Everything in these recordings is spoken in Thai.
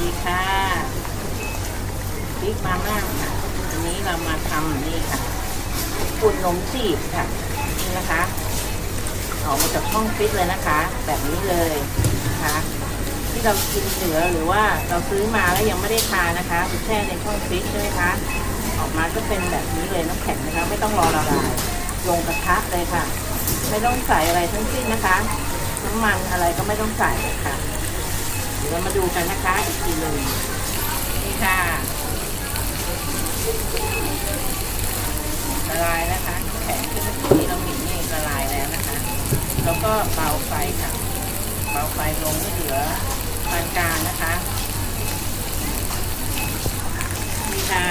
ดีค่ะพริกมาม่าค่ะอันนี้เรามาทำนี่ค่ะอุ่นนมจีบค่ะนี่นะคะออกมาจากช่องฟิตเลยนะคะ แบบนี้เลยนะคะ ที่เรากินเหลือหรือว่าเราซื้อมาแล้วยังไม่ได้ทานนะคะไปแช่ในช่องฟิตใช่ไหมคะออกมาก็เป็นแบบนี้เลยน้ำแข็งนะคะ ไม่ต้องรอละลายลงกระทะเลยค่ะ ไม่ต้องใส่อะไรทั้งสิ้นนะคะ น้ำมันอะไรก็ไม่ต้องใส่เลยค่ะ เรามาดูกันนะคะอีกทีหนึ่งนี่ค่ะละลายนะคะแข็งที่เมื่อกี้เราเห็นนี่ละลายแล้วนะคะ แล้วก็เบาไฟค่ะเบาไฟลงไม่เหลือปานกลางนะคะนี่ค่ะ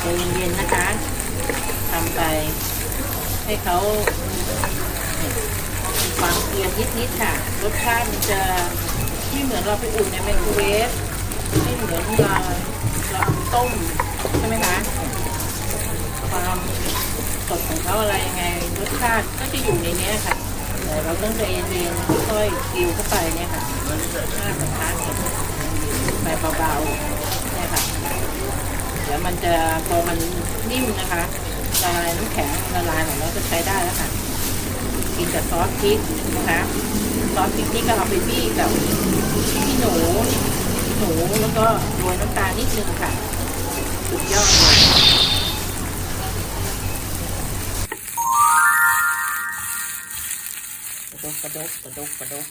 ใจเย็นๆนะคะทำไปให้เขา ความเกลียมนิดๆค่ะรสชาติมันจะไม่เหมือนเราไปอุ่นในไมโครเวฟไม่เหมือนเราเราต้มใช่ไหมคะความสดของเขาอะไรยังไงรสชาติก็จะอยู่ในนี้ค่ะแต่เราต้องใจเย็นๆค่อยๆกิวเข้าไปเนี่ยค่ะหน้ากระทะเนี่ไปเบาๆเนี่ยค่ะเดี๋ยวมันจะพอมันนิ่มนะคะละลายน้ำแข็งละลายหมดแล้วก็ใช้ได้แล้วค่ะ กินกับซอสพริกนะคะซอสพริกนี่ก็เอาไปบี้กับพี่หนูหนูแล้วก็โรยน้ำตาลนิดนึงค่ะ สุดยอดเลยกระดกกระดกกระดกกระดก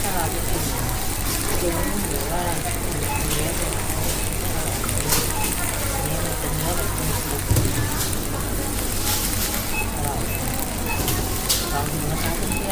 ถ้าเราไปกินเล้งหรือว่าเนื้อเนี่ยเนื้อมันเป็นเนื้อแบบสุกๆอร่อย ลองดูนะคะเพื่